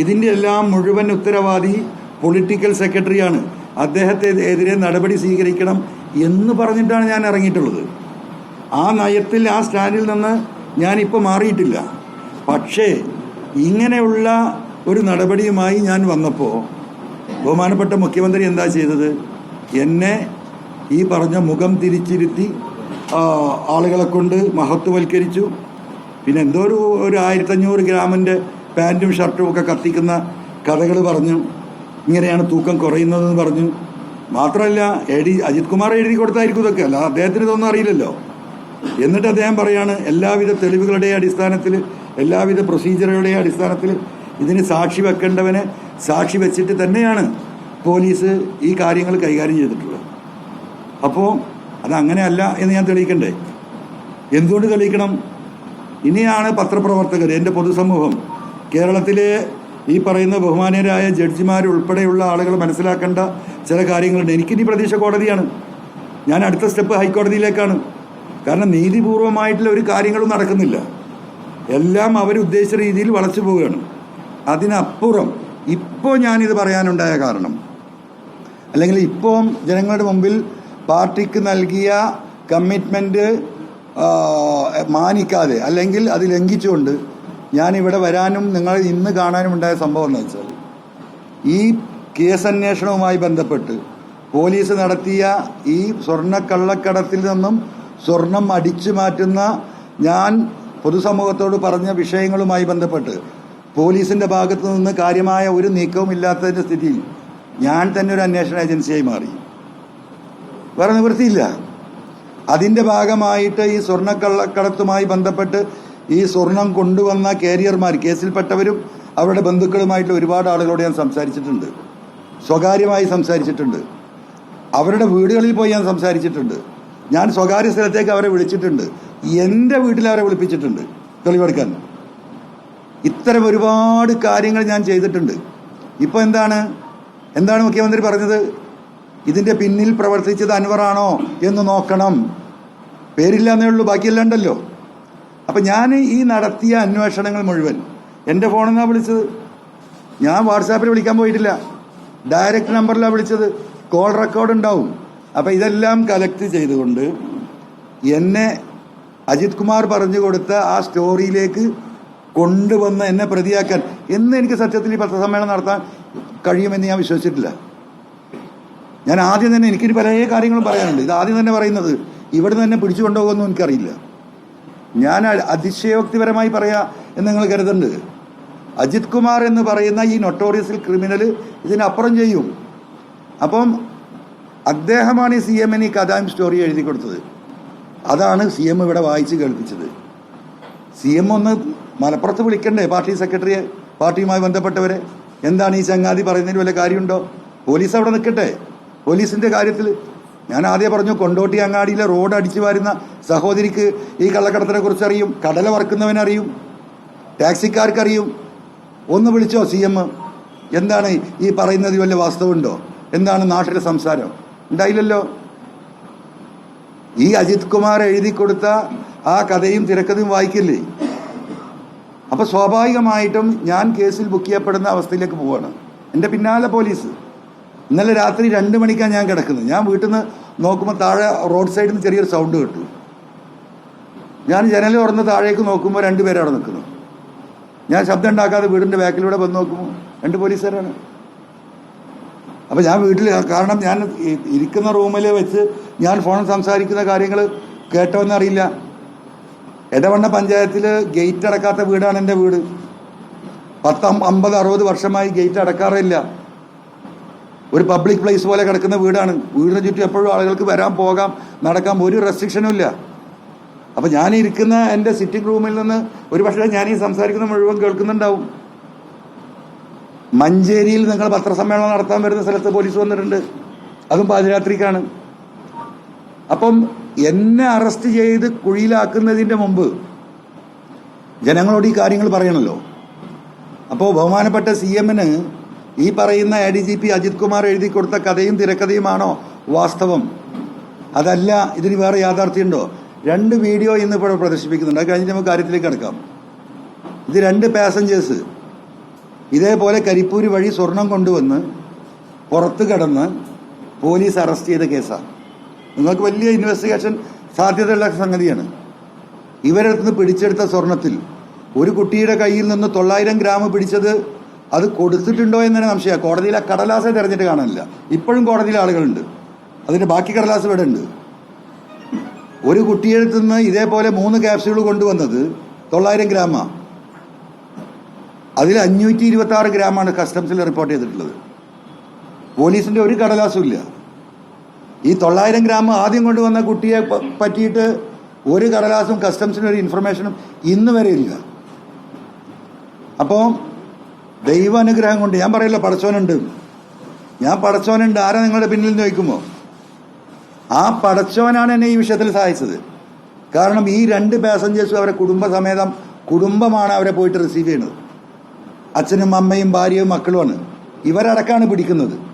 ഇതിന്റെ എല്ലാം മുഴുവൻ ഉത്തരവാദി പൊളിറ്റിക്കൽ സെക്രട്ടറിയാണ് അദ്ദേഹത്തെ എതിരെ നടപടി സ്വീകരിക്കണം എന്ന് പറഞ്ഞിട്ടാണ് ഞാൻ ഇറങ്ങിയിട്ടുള്ളത്. ആ നയത്തിൽ ആ സ്റ്റാൻഡിൽ നിന്ന് ഞാനിപ്പോൾ മാറിയിട്ടില്ല. പക്ഷേ ഇങ്ങനെയുള്ള ഒരു നടപടിയുമായി ഞാൻ വന്നപ്പോൾ ബഹുമാനപ്പെട്ട മുഖ്യമന്ത്രി എന്താ ചെയ്തത്? എന്നെ ഈ പറഞ്ഞ മുഖം തിരിച്ചിരുത്തി ആളുകളെ കൊണ്ട് മഹത്വവൽക്കരിച്ചു. പിന്നെ എന്തോ ഒരു ഒരു ആയിരത്തഞ്ഞൂറ് ഗ്രാമിന്റെ പാന്റും ഷർട്ടും ഒക്കെ കത്തിക്കുന്ന കഥകൾ പറഞ്ഞു. ഇങ്ങനെയാണ് തൂക്കം കുറയുന്നതെന്ന് പറഞ്ഞു. മാത്രമല്ല എഴുതി അജിത് കുമാർ എഴുതി കൊടുത്തായിരിക്കും ഇതൊക്കെ. അല്ല അദ്ദേഹത്തിന് ഇതൊന്നും അറിയില്ലല്ലോ. എന്നിട്ട് അദ്ദേഹം പറയാണ് എല്ലാവിധ തെളിവുകളുടെ അടിസ്ഥാനത്തിൽ എല്ലാവിധ പ്രൊസീജിയറുകളുടെ അടിസ്ഥാനത്തിൽ ഇതിന് സാക്ഷി വെക്കേണ്ടവനെ സാക്ഷി വെച്ചിട്ട് തന്നെയാണ് പോലീസ് ഈ കാര്യങ്ങൾ കൈകാര്യം ചെയ്തിട്ടുള്ളത്. അപ്പോൾ അത് അങ്ങനെയല്ല എന്ന് ഞാൻ തെളിയിക്കണ്ടേ? എന്തുകൊണ്ട് തെളിയിക്കണം? ഇനിയാണ് പത്രപ്രവർത്തകർ എന്റെ പൊതുസമൂഹം കേരളത്തിലെ ഈ പറയുന്ന ബഹുമാനീയരായ ജഡ്ജിമാരുൾപ്പെടെയുള്ള ആളുകൾ മനസ്സിലാക്കേണ്ട ചില കാര്യങ്ങളുണ്ട്. എനിക്കിനി പ്രതീക്ഷ കോടതിയാണ്. ഞാൻ അടുത്ത സ്റ്റെപ്പ് ഹൈക്കോടതിയിലേക്കാണ്. കാരണം നീതിപൂർവമായിട്ടുള്ള ഒരു കാര്യങ്ങളും നടക്കുന്നില്ല. എല്ലാം അവരുദ്ദേശിച്ച രീതിയിൽ വളച്ചു പോവുകയാണ്. അതിനപ്പുറം ഇപ്പോൾ ഞാനിത് പറയാനുണ്ടായ കാരണം അല്ലെങ്കിൽ ഇപ്പോൾ ജനങ്ങളുടെ മുമ്പിൽ പാർട്ടിക്ക് നൽകിയ കമ്മിറ്റ്മെന്റ് മാനിക്കാതെ അല്ലെങ്കിൽ അത് ലംഘിച്ചുകൊണ്ട് ഞാനിവിടെ വരാനും നിങ്ങൾ ഇന്ന് കാണാനും ഉണ്ടായ സംഭവം എന്ന് വെച്ചാൽ ഈ കേസ് അന്വേഷണവുമായി ബന്ധപ്പെട്ട് പോലീസ് നടത്തിയ ഈ സ്വർണക്കള്ളക്കടത്തിൽ നിന്നും സ്വർണം അടിച്ചു മാറ്റുന്ന ഞാൻ പൊതുസമൂഹത്തോട് പറഞ്ഞ വിഷയങ്ങളുമായി ബന്ധപ്പെട്ട് പോലീസിന്റെ ഭാഗത്തു നിന്ന് കാര്യമായ ഒരു നീക്കവും ഇല്ലാത്തതിന്റെ സ്ഥിതിയിൽ ഞാൻ തന്നെ ഒരു അന്വേഷണ ഏജൻസിയായി മാറി. വേറെ നിവൃത്തിയില്ല. അതിന്റെ ഭാഗമായിട്ട് ഈ സ്വർണക്കള്ളക്കടത്തുമായി ബന്ധപ്പെട്ട് ഈ സ്വർണം കൊണ്ടുവന്ന കാരിയർമാർ കേസിൽപ്പെട്ടവരും അവരുടെ ബന്ധുക്കളുമായിട്ട് ഒരുപാട് ആളുകളോട് ഞാൻ സംസാരിച്ചിട്ടുണ്ട്. സ്വകാര്യമായി സംസാരിച്ചിട്ടുണ്ട്. അവരുടെ വീടുകളിൽ പോയി ഞാൻ സംസാരിച്ചിട്ടുണ്ട്. ഞാൻ സ്വകാര്യ സ്ഥലത്തേക്ക് അവരെ വിളിച്ചിട്ടുണ്ട്. എന്റെ വീട്ടിൽ അവരെ വിളിപ്പിച്ചിട്ടുണ്ട്. തെളിവെടുക്കാൻ. ഇത്തരം ഒരുപാട് കാര്യങ്ങൾ ഞാൻ ചെയ്തിട്ടുണ്ട്. ഇപ്പോൾ എന്താണ്? എന്താണ് മുഖ്യമന്ത്രി പറഞ്ഞത്? ഇതിന്റെ പിന്നിൽ പ്രവർത്തിച്ചത് അൻവറാണോ എന്ന് നോക്കണം. പേരില്ല ഉള്ളൂ ബാക്കിയെല്ലാം ഉണ്ടല്ലോ. അപ്പം ഞാൻ ഈ നടത്തിയ അന്വേഷണങ്ങൾ മുഴുവൻ എന്റെ ഫോണിൽ നിന്നാണ് വിളിച്ചത്? ഞാൻ വാട്സാപ്പിൽ വിളിക്കാൻ പോയിട്ടില്ല. ഡയറക്റ്റ് നമ്പറിലാണ് വിളിച്ചത്. കോൾ റെക്കോർഡ് ഉണ്ടാവും. അപ്പം ഇതെല്ലാം കലക്ട് ചെയ്തുകൊണ്ട് എന്നെ അജിത് കുമാർ പറഞ്ഞു കൊടുത്ത ആ സ്റ്റോറിയിലേക്ക് കൊണ്ടുവന്ന് എന്നെ പ്രതിയാക്കാൻ. എന്ന് എനിക്ക് സത്യത്തിൽ ഈ പത്രസമ്മേളനം നടത്താൻ കഴിയുമെന്ന് ഞാൻ വിശ്വസിച്ചിട്ടില്ല. ഞാൻ ആദ്യം തന്നെ എനിക്കിനി പല കാര്യങ്ങളും പറയാനുണ്ട്. ഇത് ആദ്യം തന്നെ പറയുന്നത് ഇവിടെ നിന്ന് തന്നെ പിടിച്ചു കൊണ്ടുപോകുമെന്നും എനിക്കറിയില്ല. ഞാൻ അതിശയോക്തിപരമായി പറയാ എന്ന് നിങ്ങൾ കരുതുന്നുണ്ട് അജിത് കുമാർ എന്ന് പറയുന്ന ഈ നൊട്ടോറിയസിൽ ക്രിമിനൽ ഇതിനപ്പുറം ചെയ്യും. അപ്പം അദ്ദേഹമാണ് ഈ സി എമ്മിന് ഈ കഥാം സ്റ്റോറി എഴുതി കൊടുത്തത്. അതാണ് സി എം ഇവിടെ വായിച്ച് കേൾപ്പിച്ചത്. സി എം ഒന്ന് മലപ്പുറത്ത് വിളിക്കണ്ടേ പാർട്ടി സെക്രട്ടറിയെ പാർട്ടിയുമായി ബന്ധപ്പെട്ടവരെ? എന്താണ് ഈ ചങ്ങാതി പറയുന്നതിന് വല്ല കാര്യമുണ്ടോ? പോലീസ് അവിടെ നിൽക്കട്ടെ. പോലീസിന്റെ കാര്യത്തിൽ ഞാൻ ആദ്യം പറഞ്ഞു കൊണ്ടോട്ടി അങ്ങാടിയിലെ റോഡ് അടിച്ചു വരുന്ന സഹോദരിക്ക് ഈ കള്ളക്കടത്തിനെ കുറിച്ച് അറിയും കടല വറക്കുന്നവനറിയും ടാക്സിക്കാർക്കറിയും ഒന്ന് വിളിച്ചോ സി എം? എന്താണ് ഈ പറയുന്നത് വല്ല വാസ്തവമുണ്ടോ എന്താണ് നാട്ടിലെ സംസാരം? ഉണ്ടായില്ലല്ലോ. ഈ അജിത് കുമാർ എഴുതി കൊടുത്ത ആ കഥയും തിരക്കഥയും വായിക്കില്ലേ? അപ്പൊ സ്വാഭാവികമായിട്ടും ഞാൻ കേസിൽ ബുക്ക് ചെയ്യപ്പെടുന്ന അവസ്ഥയിലേക്ക് പോവാണ്. എന്റെ പിന്നാലെ പോലീസ്. ഇന്നലെ രാത്രി രണ്ട് മണിക്കാണ് ഞാൻ കിടക്കുന്നത്. ഞാൻ വീട്ടിൽ നിന്ന് നോക്കുമ്പോൾ താഴെ റോഡ് സൈഡിൽ നിന്ന് ചെറിയൊരു സൗണ്ട് കേട്ടു. ഞാൻ ജനൽ തുറന്ന് താഴേക്ക് നോക്കുമ്പോൾ രണ്ടുപേരും അവിടെ നിൽക്കുന്നു. ഞാൻ ശബ്ദം ഉണ്ടാക്കാതെ വീടിന്റെ ബാക്കിലൂടെ വന്ന് നോക്കുമ്പോൾ രണ്ട് പോലീസുകാരാണ്. അപ്പോൾ ഞാൻ വീട്ടിൽ കാരണം ഞാൻ ഇരിക്കുന്ന റൂമിൽ വെച്ച് ഞാൻ ഫോണിൽ സംസാരിക്കുന്ന കാര്യങ്ങൾ കേട്ടോന്നറിയില്ല എടവണ്ണ പഞ്ചായത്തിൽ ഗേറ്റ് അടക്കാത്ത വീടാണ് എന്റെ വീട്. പത്ത് അമ്പത് അറുപത് വർഷമായി ഗേറ്റ് അടക്കാറില്ല. ഒരു പബ്ലിക് പ്ലേസ് പോലെ കിടക്കുന്ന വീടാണ്. വീടിന് ചുറ്റും എപ്പോഴും ആളുകൾക്ക് വരാൻ പോകാം നടക്കാം ഒരു റെസ്ട്രിക്ഷനും ഇല്ല. അപ്പം ഞാൻ ഇരിക്കുന്ന എന്റെ സിറ്റിംഗ് റൂമിൽ നിന്ന് ഒരു പക്ഷേ ഞാൻ ഈ സംസാരിക്കുന്ന മുഴുവൻ കേൾക്കുന്നുണ്ടാവും. മഞ്ചേരിയിൽ നിങ്ങൾ പത്രസമ്മേളനം നടത്താൻ വരുന്ന സ്ഥലത്ത് പോലീസ് വന്നിട്ടുണ്ട്. അതും പാതിരാത്രിക്കാണ്. അപ്പം എന്നെ അറസ്റ്റ് ചെയ്ത് കുഴിയിലാക്കുന്നതിന്റെ മുമ്പ് ജനങ്ങളോട് ഈ കാര്യങ്ങൾ പറയണല്ലോ. അപ്പോൾ ബഹുമാനപ്പെട്ട സി എമ്മിന് ഈ പറയുന്ന A D G P Ajith Kumar എഴുതി കൊടുത്ത കഥയും തിരക്കഥയുമാണോ? വാസ്തവം. അതല്ല ഇതിന് വേറെ യാഥാർത്ഥ്യമുണ്ടോ? രണ്ട് വീഡിയോ ഇന്ന് ഇപ്പോൾ പ്രദർശിപ്പിക്കുന്നുണ്ട്. അത് കഴിഞ്ഞ് നമുക്ക് കാര്യത്തിലേക്ക് കിടക്കാം. ഇത് രണ്ട് പാസഞ്ചേഴ്സ് ഇതേപോലെ കരിപ്പൂര് വഴി സ്വർണം കൊണ്ടുവന്ന് പുറത്ത് കടന്ന് പോലീസ് അറസ്റ്റ് ചെയ്ത കേസാണ് നിങ്ങൾക്ക് വലിയ ഇൻവെസ്റ്റിഗേഷൻ സാധ്യതയുള്ള സംഗതിയാണ്. ഇവരടുത്ത് നിന്ന് പിടിച്ചെടുത്ത സ്വർണത്തിൽ ഒരു കുട്ടിയുടെ കയ്യിൽ നിന്ന് തൊള്ളായിരം ഗ്രാം പിടിച്ചത് അത് കൊടുത്തിട്ടുണ്ടോ എന്ന് തന്നെ സംശയമാണ്. കോടതിയിൽ ആ കടലാസെ തെരഞ്ഞിട്ട് കാണാനില്ല. ഇപ്പോഴും കോടതിയിൽ ആളുകളുണ്ട്. അതിന്റെ ബാക്കി കടലാസ് ഇവിടെ ഉണ്ട്. ഒരു കുട്ടിയെടുത്ത് നിന്ന് ഇതേപോലെ മൂന്ന് ക്യാപ്സ്യൂൾ കൊണ്ടുവന്നത് തൊള്ളായിരം ഗ്രാമാണ് അതിൽ അഞ്ഞൂറ്റി ഇരുപത്തി ആറ് ഗ്രാമാണ് കസ്റ്റംസിൽ റിപ്പോർട്ട് ചെയ്തിട്ടുള്ളത്. പോലീസിന്റെ ഒരു കടലാസും ഇല്ല. ഈ തൊള്ളായിരം ഗ്രാം ആദ്യം കൊണ്ടുവന്ന കുട്ടിയെ പറ്റിയിട്ട് ഒരു കടലാസും കസ്റ്റംസിന് ഒരു ഇൻഫർമേഷനും ഇന്ന് വരെ ഇല്ല. അപ്പോൾ ദൈവാനുഗ്രഹം കൊണ്ട് ഞാൻ പറയല്ലോ പടച്ചോനുണ്ട്. ഞാൻ പടച്ചോനുണ്ട്. ആരാ നിങ്ങളുടെ പിന്നിൽ നിന്ന് ചോദിക്കുമോ? ആ പടച്ചോനാണ് എന്നെ ഈ വിഷയത്തിൽ സഹായിച്ചത്. കാരണം ഈ രണ്ട് പാസഞ്ചേഴ്സും അവരെ കുടുംബസമേതം കുടുംബമാണ് അവരെ പോയിട്ട് റിസീവ് ചെയ്യുന്നത്. അച്ഛനും അമ്മയും ഭാര്യയും മക്കളുമാണ്. ഇവരടക്കാണ് പിടിക്കുന്നത്.